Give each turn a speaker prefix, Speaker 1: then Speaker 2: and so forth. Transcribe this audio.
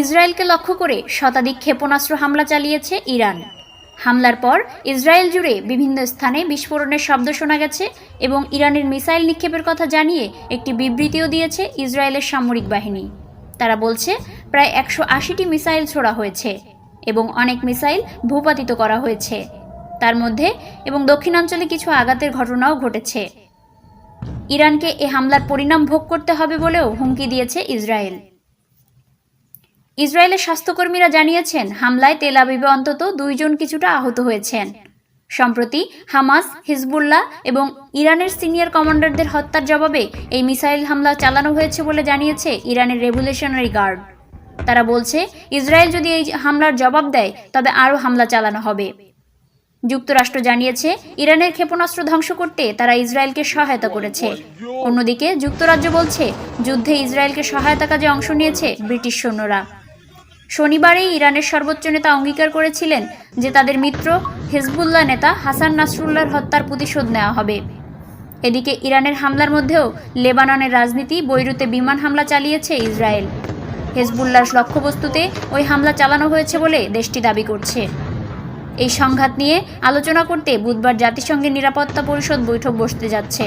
Speaker 1: ইসরায়েলকে লক্ষ্য করে শতাধিক ক্ষেপণাস্ত্র হামলা চালিয়েছে ইরান। হামলার পর ইসরায়েল জুড়ে বিভিন্ন স্থানে বিস্ফোরণের শব্দ শোনা গেছে এবং ইরানের মিসাইল নিক্ষেপের কথা জানিয়ে একটি বিবৃতিও দিয়েছে ইসরায়েলের সামরিক বাহিনী। তারা বলছে, প্রায় একশো আশিটি মিসাইল ছোড়া হয়েছে এবং অনেক মিসাইল ভূপাতিত করা হয়েছে। তার মধ্যে এবং দক্ষিণাঞ্চলে কিছু আঘাতের ঘটনাও ঘটেছে। ইরানকে এ হামলার পরিণাম ভোগ করতে হবে বলেও হুমকি দিয়েছে ইসরায়েল। ইসরায়েলের স্বাস্থ্যকর্মীরা জানিয়েছেন, হামলায় তেল আবিবে অন্তত দুইজন কিছুটা আহত হয়েছেন। সম্প্রতি হামাস, হিজবুল্লাহ এবং ইরানের সিনিয়র কমান্ডারদের হত্যার জবাবে এই মিসাইল হামলা চালানো হয়েছে বলে জানিয়েছে ইরানের রেভুলেশনারি গার্ড। তারা বলছে, ইসরায়েল যদি এই হামলার জবাব দেয়, তবে আরও হামলা চালানো হবে। যুক্তরাষ্ট্র জানিয়েছে, ইরানের ক্ষেপণাস্ত্র ধ্বংস করতে তারা ইসরায়েলকে সহায়তা করেছে। অন্যদিকে যুক্তরাজ্য বলছে, যুদ্ধে ইসরায়েলকে সহায়তা কাজে অংশ নিয়েছে ব্রিটিশ সৈন্যরা। শনিবারেই ইরানের সর্বোচ্চ নেতা অঙ্গীকার করেছিলেন যে তাদের মিত্র হেজবুল্লাহ নেতা হাসান নাসরুল্লাহর হত্যার প্রতিশোধ নেওয়া হবে। এদিকে ইরানের হামলার মধ্যেও লেবাননের রাজনীতি বৈরুতে বিমান হামলা চালিয়েছে ইসরায়েল। হেজবুল্লাহর লক্ষ্যবস্তুতে ওই হামলা চালানো হয়েছে বলে দেশটি দাবি করছে। এই সংঘাত নিয়ে আলোচনা করতে বুধবার জাতিসংঘের নিরাপত্তা পরিষদ বৈঠক বসতে যাচ্ছে।